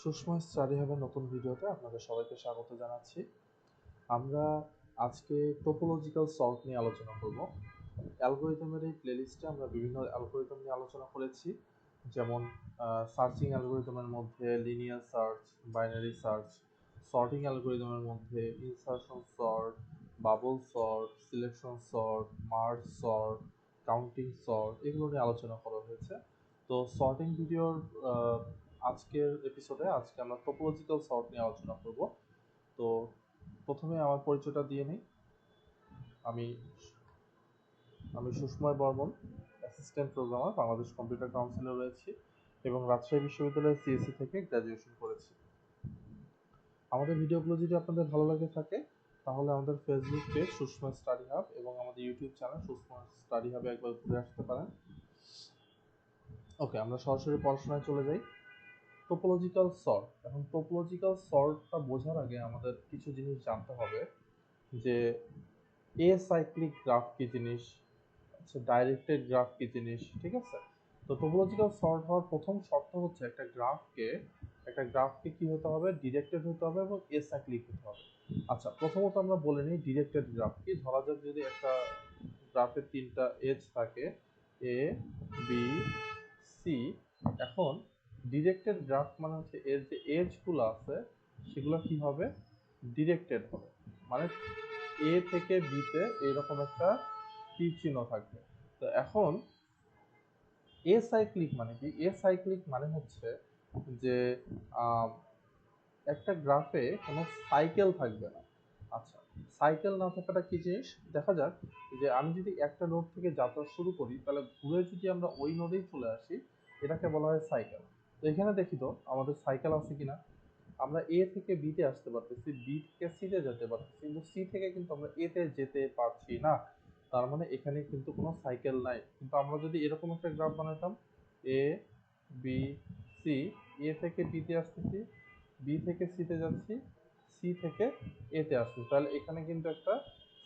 Sushma study হাবের নতুন ভিডিওতে আপনাদের সবাইকে স্বাগত জানাচ্ছি। আমরা আজকে টোপোলজিক্যাল সর্ট নিয়ে আলোচনা করব। অ্যালগোরিদমের এই প্লেলিস্টে আমরা বিভিন্ন অ্যালগোরিদম নিয়ে আলোচনা করেছি, যেমন সার্চিং অ্যালগোরিদমের মধ্যে linear search binary search sorting অ্যালগোরিদমের মধ্যে insertion sort bubble sort selection sort merge sort counting sort এগুলো নিয়ে আলোচনা করা হয়েছে। তো সর্টিং ভিডিওর আজকের এপিসোডে আজকে আমরা টোপোলজিক্যাল সর্ট নিয়ে আলোচনা করব। তো প্রথমে আমার পরিচয়টা দিয়ে নিই। আমি আমি Sushmoy Barman assistant programmer Bangladesh computer কাউন্সিলে রয়েছি এবং রাজশাহী বিশ্ববিদ্যালয়ের সিএসসি থেকে গ্র্যাজুয়েশন করেছি। আমাদের ভিডিওগুলো যদি আপনাদের ভালো লাগে থাকে, তাহলে আমাদের Facebook page Sushama study hub এবং আমাদের ইউটিউব চ্যানেল সুষমা স্টাডি হাবে একবার ঘুরে আসতে পারেন। ওকে আমরা সরাসরি পড়াশোনায় চলে যাই। টোপোলজিক্যাল সর্ট এখন টোপোলজিক্যাল সর্টটা বোঝার আগে আমাদের কিছু জিনিস জানতে হবে, যে এ সাইক্লিক গ্রাফ কি জিনিস আচ্ছা ডাইরেক্টেড গ্রাফ কি জিনিস, ঠিক আছে? তো টোপোলজিক্যাল সর্ট হওয়ার প্রথম শর্ত হচ্ছে একটা গ্রাফকে একটা গ্রাফকে কি হতে হবে? ডিরেক্টেড হতে হবে এবং এ সাইক্লিক হতে হবে। আচ্ছা প্রথমত আমরা বলে নিই ডিরেক্টেড গ্রাফ কি। ধরা যাক যদি একটা গ্রাফের তিনটা এজ থাকে এ বি সি এখন ডিরেক্টেড গ্রাফ মানে হচ্ছে এর যে এজগুলো আছে, সেগুলো কি হবে? ডিরেক্টেড হবে। মানে এ থেকে বিতে এইরকম একটা তীর চিহ্ন থাকবে। তো এখন এ সাইক্লিক মানে কি? এ সাইক্লিক মানে হচ্ছে যে একটা গ্রাফে কোনো সাইকেল থাকবে না। আচ্ছা সাইকেল না থাকাটা কি জিনিস? দেখা যাক যে আমি যদি একটা নোড থেকে যাত্রা শুরু করি, তাহলে ঘুরে যদি আমরা ওই নোডেই চলে আসি, এটাকে বলা হয় সাইকেল এখানে দেখি তো, আমাদের সাইকেল আছে কিনা? আমরা এ থেকে বিতে আসতে পারতেছি বি থেকে সিতে যেতে পারতেছি, কিন্তু সি থেকে কিন্তু আমরা এতে যেতে পারছি না। তার মানে এখানে কিন্তু কোনো সাইকেল নাই। কিন্তু আমরা যদি এরকম একটা গ্রাফ বানাতাম এ বি সি এ থেকে বিতে আসতেছি বি থেকে সিতে যাচ্ছি সি থেকে এতে আসছি তাহলে এখানে কিন্তু একটা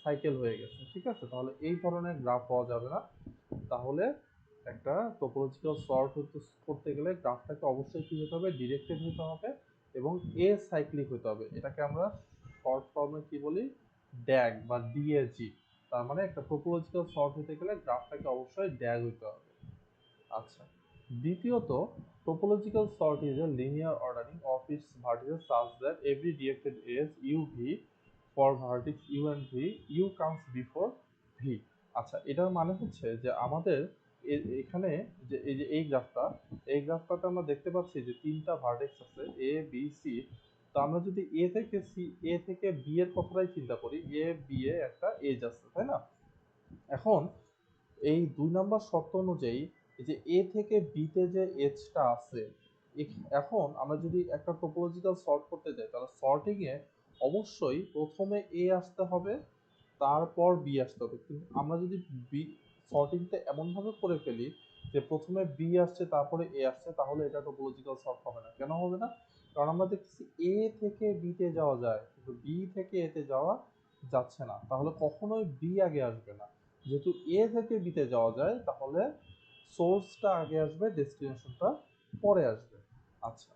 সাইকেল হয়ে গেছে, ঠিক আছে? তাহলে এই ধরনের গ্রাফ পাওয়া যাবে না। তাহলে একটা টোপোলজিক্যাল সর্ট হতে, করতে গেলে গ্রাফটাকে অবশ্যই কী হতে হবে? ডিরেক্টেড হতে হবে এবং এ সাইক্লিক হতে হবে। এটাকে আমরা শর্ট ফর্মে কি বলি? ড্যাগ বা ডিএজি তার মানে একটা টোপোলজিক্যাল সর্ট হতে গেলে গ্রাফটাকে অবশ্যই ড্যাগ হতে হবে। আচ্ছা দ্বিতীয়ত topological sort is a linear ordering of its vertices such that every directed edge U V for vertex U and V U comes before V আচ্ছা এটার মানে হচ্ছে যে আমাদের এখানে যে, এই যে, এই গ্রাফটা, এই গ্রাফটাতে আমরা দেখতে পাচ্ছি যে তিনটা ভার্টেক্স আছে এ বি সি তো আমরা যদি এ থেকে সি এ থেকে বি এর কথাটাই চিন্তা করি এ বি এ একটা এজ আছে, তাই না? এখন এই দুই নাম্বার শর্ত অনুযায়ী যে এ থেকে বিতে যে এজটা আছে এখন আমরা যদি একটা টোপোলজিক্যাল সর্ট করতে যাই, তাহলে সর্টিং এ অবশ্যই প্রথমে এ আসতে হবে, তারপর বি আসতে হবে। কিন্তু আমরা যদি বি সর্টিংটা এমনভাবে করে ফেলি যে প্রথমে বি আসছে, তারপরে এ আসছে, তাহলে এটা টোপোলজিক্যাল সর্ট হবে না। কেন হবে না? কারণ আমরা দেখছি এ থেকে বিতে যাওয়া যায়, কিন্তু বি থেকে এতে যাওয়া যাচ্ছে না। তাহলে কখনোই বি আগে আসবে না। যেহেতু এ থেকে বিতে যাওয়া যায়, তাহলে সোর্সটা আগে আসবে ডেস্টিনেশনটা পরে আসবে। আচ্ছা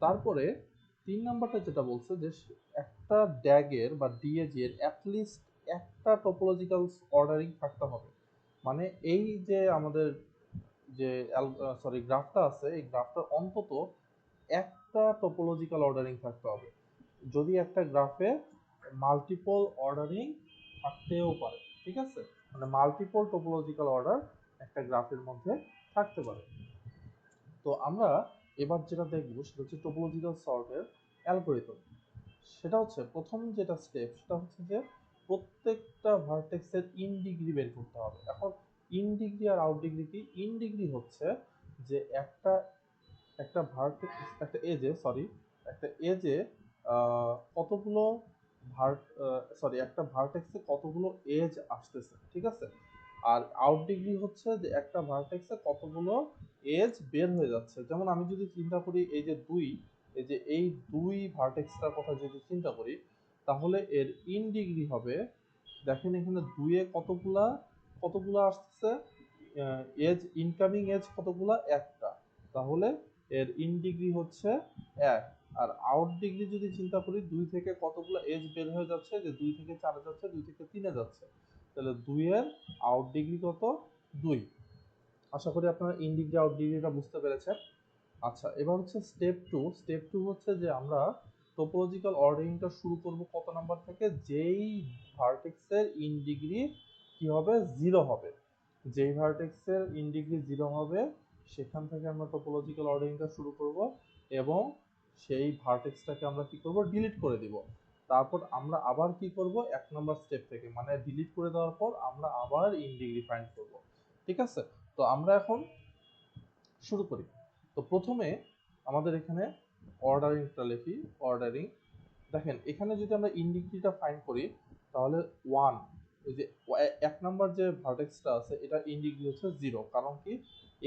তারপরে তিন নাম্বারটা যেটা বলছে যে একটা ড্যাগের বা ডিএজি এর অ্যাটলিস্ট একটা টোপোলজিক্যাল অর্ডারিং থাকতে হবে। মানে এই যে আমাদের যে সরি গ্রাফটা আছে, এই গ্রাফটার অন্তত একটা টোপোলজিক্যাল অর্ডারিং থাকতে হবে। যদি একটা গ্রাফে মাল্টিপল অর্ডারিং থাকতেও পারে, ঠিক আছে? মানে মাল্টিপল টোপোলজিক্যাল অর্ডার একটা গ্রাফের মধ্যে থাকতে পারে। তো আমরা এবার যেটা দেখব সেটা হচ্ছে টোপোলজিক্যাল সর্টের অ্যালগোরিদম সেটা হচ্ছে প্রথম যেটা স্টেপ সেটা হচ্ছে যে প্রত্যেকটা ভার্টেক্সের ইন ডিগ্রি বের করতে হবে। এখন ইন ডিগ্রি আর আউট ডিগ্রি কি? ইন ডিগ্রি হচ্ছে যে একটা একটা ভার্টেক্স একটা এজে সরি একটা এজে কতগুলো ভার্ট সরি একটা ভার্টেক্সে কতগুলো এজ আসতেছে, ঠিক আছে? আর আউট ডিগ্রি হচ্ছে যে একটা ভার্টেক্সে কতগুলো এজ বের হয়ে যাচ্ছে। যেমন আমি যদি চিন্তা করি, এই যে দুই, এই যে এই দুই ভার্টেক্সটার কথা যদি চিন্তা করি তাহলে এর ইন ডিগ্রি হবে, দেখেন এখানে দুইয়ে কতগুলা, কতগুলো আসছে? এজ ইনকামিং এজ কতগুলা? একটা। তাহলে এর ইন ডিগ্রি হচ্ছে এক। আর আউট ডিগ্রি যদি চিন্তা করি, দুই থেকে কতগুলো এজ বের হয়ে যাচ্ছে? যে দুই থেকে চারে যাচ্ছে, দুই থেকে তিনে যাচ্ছে। তাহলে দুইয়ের আউট ডিগ্রি কত? দুই। আশা করি আপনারা ইন ডিগ্রি, আউট ডিগ্রিটা বুঝতে পেরেছেন। আচ্ছা এবার হচ্ছে স্টেপ টু স্টেপ টু হচ্ছে যে আমরা টোপোলজিক্যাল অর্ডারিংটা শুরু করব কত নাম্বার থেকে? যেই ভার্টেক্সের ইন ডিগ্রি কি হবে? জিরো হবে। যেই ভার্টেক্সের ইন ডিগ্রি জিরো হবে, সেখান থেকে আমরা টোপোলজিক্যাল অর্ডারিংটা শুরু করব এবং সেই ভার্টেক্সটাকে আমরা কি করব? ডিলিট করে দিব। তারপর আমরা আবার কি করব? এক নম্বর স্টেপ থেকে মানে ডিলিট করে দেওয়ার পর আমরা আবার ইন ডিগ্রি ফাইন্ড করব। ঠিক আছে? তো আমরা এখন শুরু করি। তো প্রথমে আমাদের এখানে অর্ডারিংটা লিখি অর্ডারিং দেখেন, এখানে যদি আমরা ইন্ডিগ্রিটা ফাইন্ড করি, তাহলে ওয়ান ওই যে এক নাম্বার যে ভার্টেক্সটা আছে, এটা ইন্ডিগ্রি হচ্ছে জিরো কারণ কি?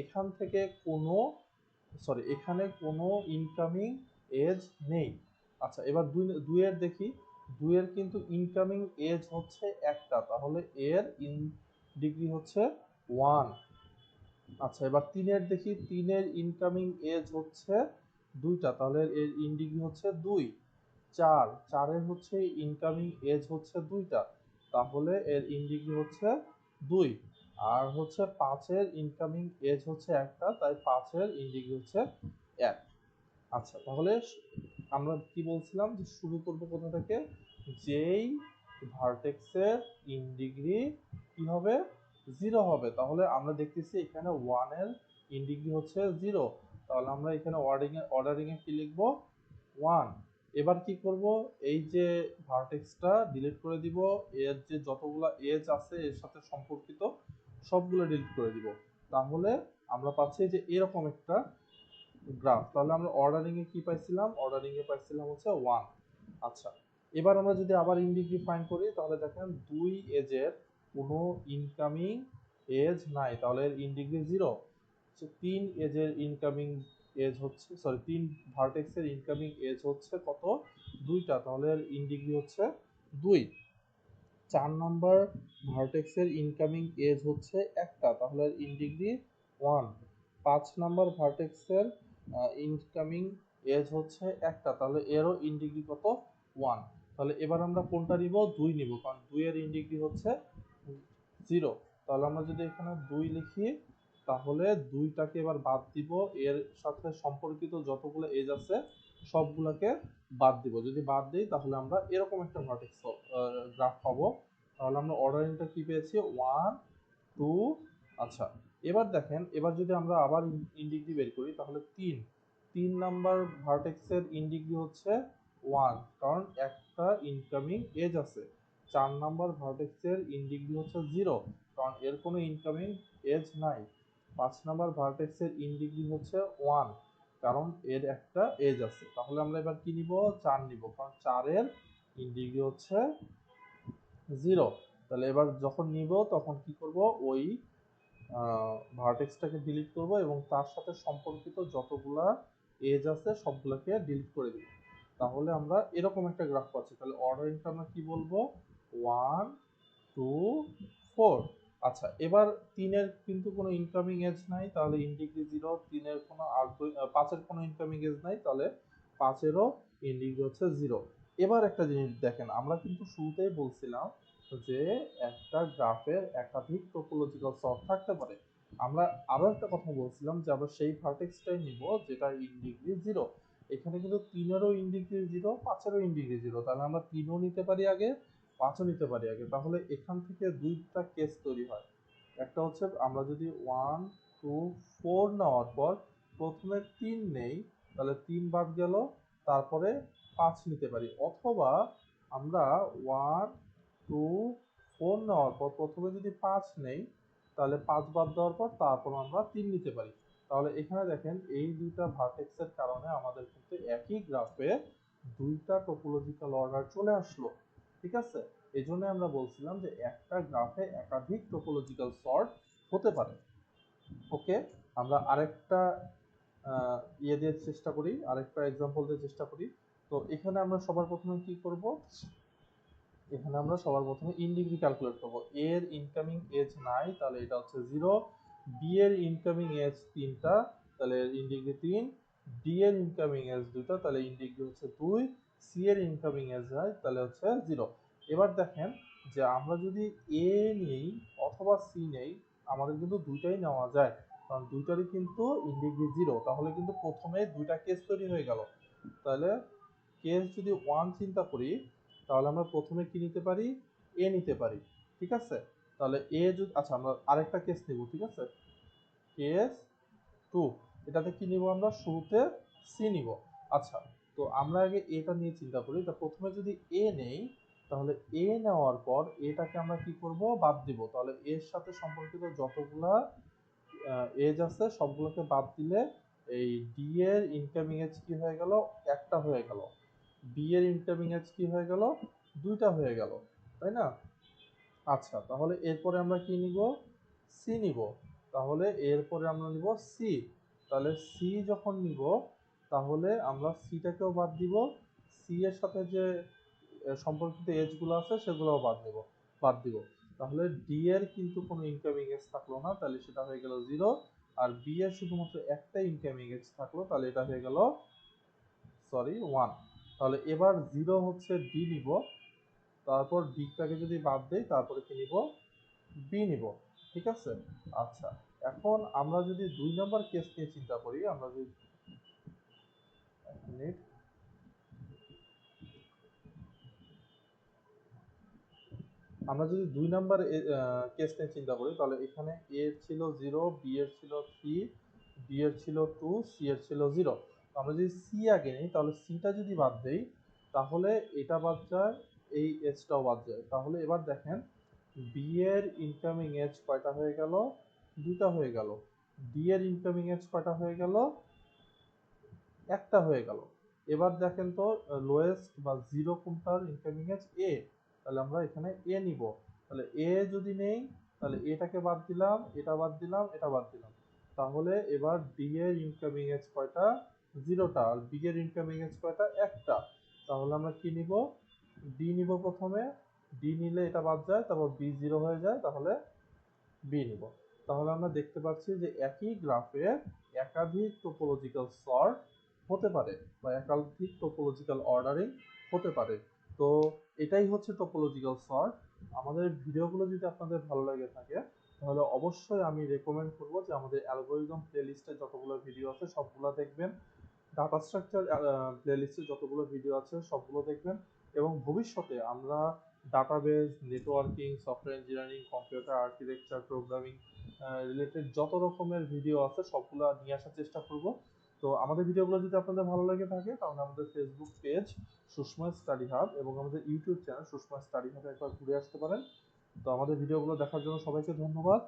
এখান থেকে কোনো সরি এখানে কোনো ইনকামিং এজ নেই। আচ্ছা এবার দুই, দুইয়ের দেখি, দুইয়ের কিন্তু ইনকামিং এজ হচ্ছে একটা, তাহলে এর ইন ডিগ্রি হচ্ছে ওয়ান আচ্ছা এবার তিনের দেখি, তিনের ইনকামিং এজ হচ্ছে দুইটা, তাহলে এর ইন ডিগ্রি হচ্ছে দুই। চার, চারের হচ্ছে ইনকামিং এজ হচ্ছে দুইটা, তাহলে এর ইন ডিগ্রি হচ্ছে দুই। আর হচ্ছে পাঁচের ইনকামিং এজ হচ্ছে একটা, তাই পাঁচের ইন ডিগ্রি হচ্ছে এক। আচ্ছা তাহলে আমরা কি বলছিলাম যে শুরু করব কোথা থেকে? যেই ভার্টেক্সের ইন ডিগ্রি কি হবে? জিরো হবে। তাহলে আমরা দেখতেছি এখানে ওয়ানের ইন ডিগ্রি হচ্ছে জিরো তাহলে আমরা এখানে অর্ডারিং এ অর্ডারিং এ কি লিখব? ওয়ান এবার কি করব? এই যে ভার্টেক্সটা ডিলিট করে দিব। এর যে যতগুলো এজ আছে, এর সাথে সম্পর্কিত সবগুলো ডিলিট করে দিব। তাহলে আমরা পাচ্ছি যে এরকম একটা গ্রাফ তাহলে আমরা অর্ডারিং এ কি পাইছিলাম? অর্ডারিং এ পাইছিলাম হচ্ছে ওয়ান আচ্ছা এবার আমরা যদি আবার ইনডিগ্রি ফাইন করি, তাহলে দেখেন দুই এজের কোনো ইনকামিং এজ নাই। তাহলে ইনডিগ্রি জিরো তিন এজের ইনকামিং এজ হচ্ছে সরি তিন ভার্টেক্সের ইনকামিং এজ হচ্ছে কত? দুইটা, তাহলে এর ইনডিগ্রি হচ্ছে দুই। চার নম্বর ভার্টেক্সের ইনকামিং এজ হচ্ছে একটা, তাহলে এর ইনডিগ্রি ওয়ান পাঁচ নম্বর ভার্টেক্সের ইনকামিং এজ হচ্ছে একটা, তাহলে এরও ইনডিগ্রি কত? ওয়ান তাহলে এবার আমরা কোনটা নিব? দুই নিব, কারণ দুইয়ের ইনডিগ্রি হচ্ছে জিরো তাহলে আমরা যদি এখানে দুই লিখি তাহলে দুইটাকে এবার বাদ দিব। এর সাথে সম্পর্কিত যতগুলো এজ আছে, সবগুলোকে বাদ দিব। যদি বাদ দিই, তাহলে আমরা এরকম একটা ভার্টেক্স গ্রাফ পাবো। তাহলে আমরা অর্ডারিংটা কি পেয়েছি? ওয়ান টু আচ্ছা এবার দেখেন, এবার যদি আমরা আবার ইনডিগ্রি বের করি, তাহলে তিন। তিন নাম্বার ভার্টেক্সের ইনডিগ্রি হচ্ছে ওয়ান কারণ একটা ইনকামিং এজ আছে। চার নাম্বার ভার্টেক্সের ইনডিগ্রি হচ্ছে জিরো কারণ এর কোনো ইনকামিং এজ নাই। পাঁচ নাম্বার ভার্টেক্সের ইনডিগ্রি হচ্ছে ওয়ান কারণ এর একটা এজ আছে। তাহলে আমরা এবার কি নিব? চার নিব, কারণ চারের ইনডিগ্রি হচ্ছে জিরো তাহলে এবার যখন নিব, তখন কি করব? ওই ভার্টেক্সটাকে ডিলিট করব এবং তার সাথে সম্পর্কিত যতগুলা এজ আছে, সবগুলোকে ডিলিট করে দিব। তাহলে আমরা এরকম একটা গ্রাফ পাচ্ছি। তাহলে অর্ডারিংটা আমরা কি বলব? ওয়ান টু ফোর আচ্ছা এবার তিনের কিন্তু কোনো ইনকামিং এজ নাই, তাহলে ইনডিগ্রি জিরো তিনের কোনো পাঁচের কোনো ইনকামিং এজ নাই, তাহলে পাঁচেরও ইনডিগ্রি হচ্ছে জিরো এবার একটা জিনিস দেখেন, আমরা কিন্তু শুরুতেই বলছিলাম যে একটা গ্রাফের একাধিক টোপোলজিক্যাল সর্ট থাকতে পারে। আমরা আরও একটা কথা বলছিলাম যে আমরা সেই ভার্টেক্সটাই নিব যেটা ইনডিগ্রি জিরো এখানে কিন্তু তিনেরও ইনডিগ্রি জিরো পাঁচেরও ইনডিগ্রি জিরো তাহলে আমরা তিনও নিতে পারি আগে পাঁচও নিতে পারি আগে। তাহলে এখান থেকে দুইটা কেস তৈরি হয়। একটা হচ্ছে আমরা যদি ওয়ান টু ফোর নেওয়ার পর প্রথমে তিন নেই, তাহলে তিন বাদ গেল, তারপরে পাঁচ নিতে পারি। অথবা আমরা ওয়ান টু ফোর নেওয়ার পর প্রথমে যদি পাঁচ নেই, তাহলে পাঁচ বাদ দেওয়ার পর তারপর আমরা তিন নিতে পারি। তাহলে এখানে দেখেন এই দুইটা ভার্টেক্সের কারণে আমাদের কিন্তু একই গ্রাফে দুইটা টোপোলজিক্যাল অর্ডার চলে আসলো। ঠিক আছে? এই জন্য আমরা বলছিলাম যে একটা গ্রাফে একাধিক টোপোলজিক্যাল সর্ট হতে পারে। ওকে? আমরা আরেকটা ইয়ে দিয়ে চেষ্টা করি, আরেকটা এক্সাম্পল দিয়ে চেষ্টা করি। তো এখানে আমরা সবার প্রথমে কি করব? এখানে আমরা সবার প্রথমে ইন ডিগ্রি ক্যালকুলেট করব। এ এর ইনকামিং এজ নাই, তাহলে এটা হচ্ছে জিরো বি এর ইনকামিং এজ তিনটা, তাহলে ইন ডিগ্রি তিন। ডি এর ইনকামিং এজ দুইটা, তাহলে ইন ডিগ্রি হচ্ছে দুই। সি এর ইনকামিং এজ হয় তাহলে হচ্ছে জিরো এবার দেখেন যে আমরা যদি এ নেই অথবা সি নেই, আমাদের কিন্তু দুইটাই নেওয়া যায়। কারণ দুইটারই কিন্তু ইন ডিগ্রি জিরো তাহলে কিন্তু প্রথমে দুইটা কেস তৈরি হয়ে গেল। তাহলে কেস যদি ওয়ান চিন্তা করি, তাহলে আমরা প্রথমে কি নিতে পারি? এ নিতে পারি, ঠিক আছে? তাহলে এ যদি আচ্ছা আমরা আরেকটা কেস নিব, ঠিক আছে? কেস টু এটাতে কি নিব আমরা? শুরুতে সি নিব। আচ্ছা তো আমরা আগে এটা নিয়ে চিন্তা করি। তা প্রথমে যদি এ নেই, তাহলে এ নেওয়ার পর এটাকে আমরা কি করব? বাদ দিব। তাহলে এর সাথে সম্পর্কিত যতগুলা এজ আছে, সবগুলোকে বাদ দিলে এই ডি এর ইনকামিং এজ কি হয়ে গেল? একটা হয়ে গেল। বি এর ইনকামিং এজ কি হয়ে গেল? দুইটা হয়ে গেল। তাই না? আচ্ছা তাহলে এরপরে আমরা কি নিব? সি নিব। তাহলে এরপরে আমরা নিব সি তাহলে সি যখন নিব তাহলে আমরা সিটাকেও বাদ দিব। সি এর সাথে যে সম্পর্কিত এজগুলো আছে সেগুলোও বাদ দিব বাদ দিব। তাহলে ডি এর কিন্তু কোনো ইনকামিং এজ থাকল না, তাহলে সেটা হয়ে গেল জিরো আর বি এর শুধুমাত্র একটা ইনকামিং এজ থাকল, তাহলে এটা হয়ে গেল সরি ওয়ান তাহলে এবার জিরো হচ্ছে ডি নিব। তারপর ডিটাকে যদি বাদ দেই, তারপরে কি নিব? বি নিব, ঠিক আছে? আচ্ছা এখন আমরা যদি দুই নম্বর কেস নিয়ে চিন্তা করি, আমরা যদি মিনিট। আমরা যদি দুই নাম্বার কেস নিয়ে চিন্তা করি, তাহলে এখানে এ ছিল জিরো বি এর ছিল থ্রি বি এর ছিল টু সি এর ছিল জিরো আমরা যদি সি আগে নিই, তাহলে সিটা যদি বাদ দেই, তাহলে এটা বাদ যায়, এই এজটাও বাদ যায়। তাহলে এবার দেখেন বি এর ইনকামিং এজ কয়টা হয়ে গেল? দুটা হয়ে গেল। ডি এর ইনকামিং এজ কয়টা হয়ে গেল? একটা হয়ে গেল। এবার দেখেন তো লোয়েস্ট বা জিরো কোনটার ইনকামিং এজ এ তাহলে আমরা এখানে এ নিব। তাহলে এ যদি নেই, তাহলে এটাকে বাদ দিলাম, এটা বাদ দিলাম, এটা বাদ দিলাম। তাহলে এবার ডি এর ইনকামিং এজ কয়টা? জিরোটা আর বি এর ইনকামিং এজ কয়টা? একটা। তাহলে আমরা কি নিব? ডি নিব প্রথমে। ডি নিলে এটা বাদ যায়, তারপর বি জিরো হয়ে যায়, তাহলে বি নিব। তাহলে আমরা দেখতে পাচ্ছি যে একই গ্রাফে একাধিক টোপোলজিক্যাল সর্ট হতে পারে, বা একাধিক টোপোলজিক্যাল অর্ডারিং হতে পারে। তো এটাই হচ্ছে টোপোলজিক্যাল সর্ট আমাদের ভিডিওগুলো যদি আপনাদের ভালো লাগে থাকে, তাহলে অবশ্যই আমি রেকমেন্ড করব যে আমাদের অ্যালগোরিদম প্লেলিস্টে যতগুলো ভিডিও আছে সবগুলো দেখবেন। ডাটা স্ট্রাকচার প্লেলিস্টে যতগুলো ভিডিও আছে সবগুলো দেখবেন। এবং ভবিষ্যতে আমরা database networking software engineering computer architecture programming related যত রকমের ভিডিও আছে সবগুলো নিয়ে আসার চেষ্টা করব। তো আমাদের ভিডিওগুলো যদি আপনাদের ভালো লেগে থাকে, তাহলে আমাদের Facebook page Sushma study hub এবং আমাদের ইউটিউব চ্যানেল সুষমা স্টাডি হাবে একবার ঘুরে আসতে পারেন। তো আমাদের ভিডিওগুলো দেখার জন্য সবাইকে ধন্যবাদ।